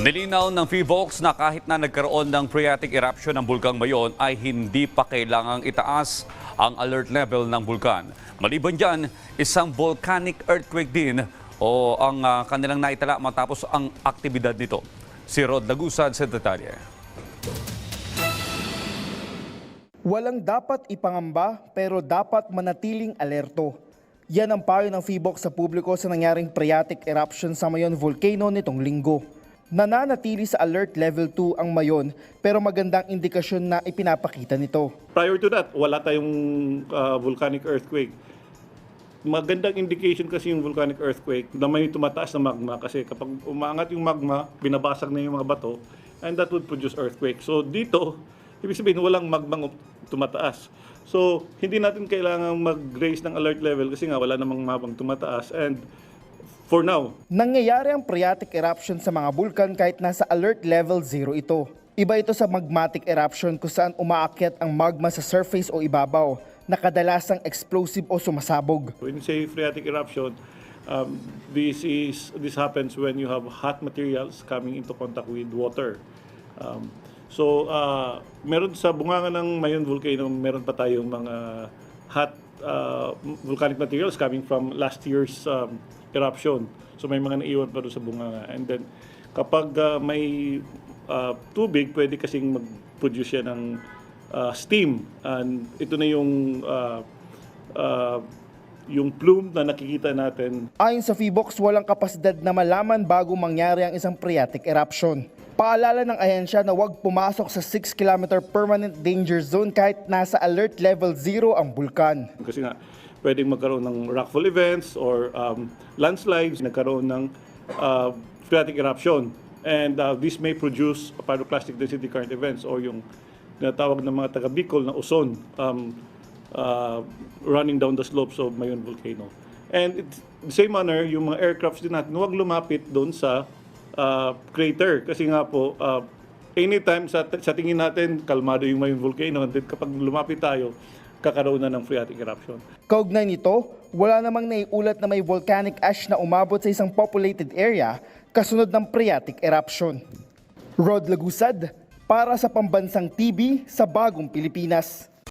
Nilinaw ng PHIVOLCS na kahit na nagkaroon ng phreatic eruption ng bulkang Mayon ay hindi pa kailangang itaas ang alert level ng bulkan. Maliban dyan, isang volcanic earthquake din o ang ah, kanilang naitala matapos ang aktibidad nito. Si Rod Lagusad sa detalye. Walang dapat ipangamba pero dapat manatiling alerto. Yan ang payo ng FIBOC sa publiko sa nangyaring phreatic eruption sa Mayon Volcano nitong linggo. Nananatili sa alert level 2 ang Mayon pero magandang indikasyon na ipinapakita nito. Prior to that, wala tayong uh, volcanic earthquake. Magandang indication kasi yung volcanic earthquake na may tumataas na magma kasi kapag umaangat yung magma, binabasag na yung mga bato and that would produce earthquake. So dito, ibig sabihin walang magmang tumataas. So hindi natin kailangan mag-raise ng alert level kasi nga wala namang mabang tumataas and for now, Nangyayari ang phreatic eruption sa mga bulkan kahit nasa alert level 0 ito. Iba ito sa magmatic eruption kung saan umaakyat ang magma sa surface o ibabaw na kadalasang explosive o sumasabog. When you say phreatic eruption, um, this is this happens when you have hot materials coming into contact with water. Um, so, uh, meron sa bunganga ng Mayon volcano, meron pa tayong mga hot uh, volcanic materials coming from last year's um, eruption. So, may mga naiwan pa doon sa bunganga. And then, kapag uh, may uh, tubig, pwede kasing mag-produce yan ng uh, steam. And ito na yung uh, uh, yung plume na nakikita natin. Ayon sa FIBOX, walang kapasidad na malaman bago mangyari ang isang phreatic eruption. Paalala ng ahensya na huwag pumasok sa 6 km permanent danger zone kahit nasa alert level 0 ang bulkan. Kasi nga, pwedeng magkaroon ng rockfall events or um, landslides, nagkaroon ng uh, phreatic eruption. And uh, this may produce pyroclastic density current events or yung tinatawag ng mga taga Bicol na uson um, uh, running down the slopes of Mayon Volcano. And it's the same manner, yung mga aircrafts din natin, huwag lumapit doon sa uh, crater. Kasi nga po, uh, anytime sa, sa tingin natin, kalmado yung Mayon Volcano. And then kapag lumapit tayo, kakaroon na ng phreatic eruption. Kaugnay nito, wala namang naiulat na may volcanic ash na umabot sa isang populated area kasunod ng phreatic eruption. Rod Lagusad, para sa Pambansang TV sa Bagong Pilipinas.